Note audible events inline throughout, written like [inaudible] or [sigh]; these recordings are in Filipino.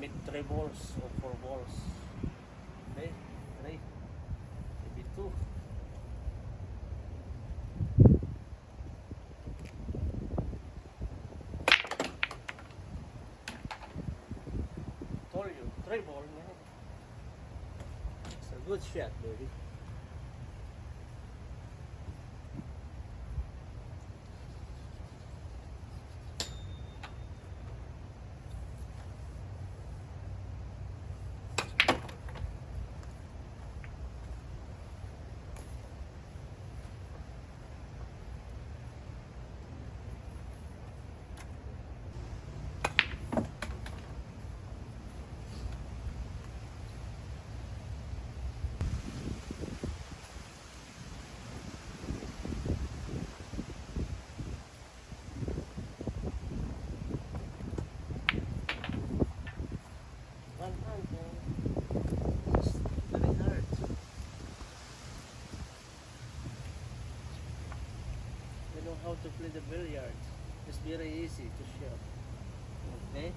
make 3 balls or 4 balls. Okay, 3. Maybe 2. Told you, 3 ball, man. It's a good shot, baby. One hand, man. It's very hard. You know how to play the billiard. It's very easy to show. Okay?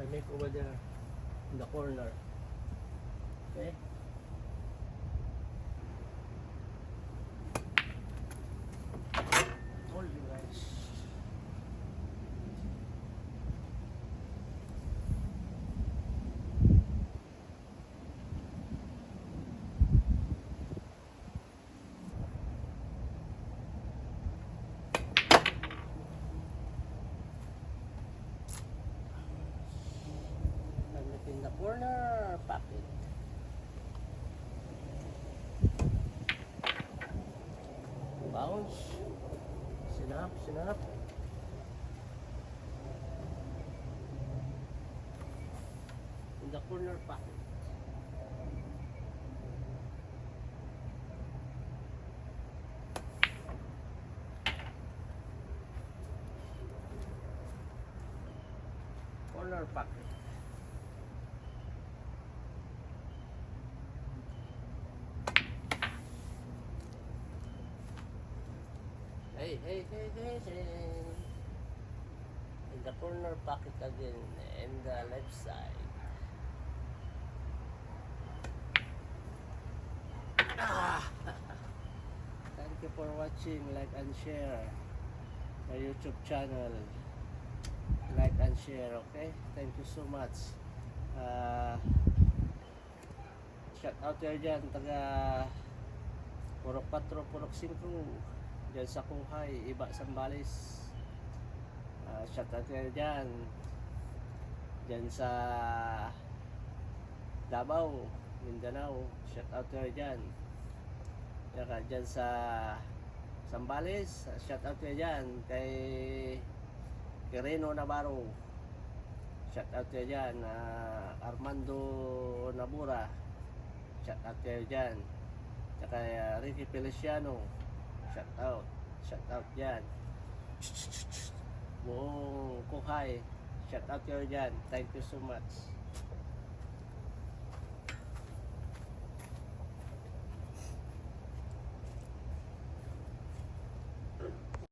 I make over there in the corner. Okay? Told you guys. I'm in the corner pocket. Bounce. Sinap, sinap. In the corner pocket. Corner pocket. Hey, hey, hey, hey, hey. In the corner pocket again, in the left side. Ah! [laughs] Thank you for watching, like and share my YouTube channel. Like and share, okay? Thank you so much. Ah, shout out kayo dyan, taga Purok 4, Purok 5 Diyan sa Kunghay, Iba, Sambales uh, Shout out kayo dyan. Diyan sa Davao, Mindanao Shout out kayo dyan. Saka dyan sa Sambales Shout out kayo dyan. Kay Quirino Navarro Shout out kayo dyan. Ah, Armando Nabura Shout out kayo dyan. Saka uh, Ricky Feliciano Shout out. Shout out dyan Buong Kuhay Shout out kayo dyan. Thank you so much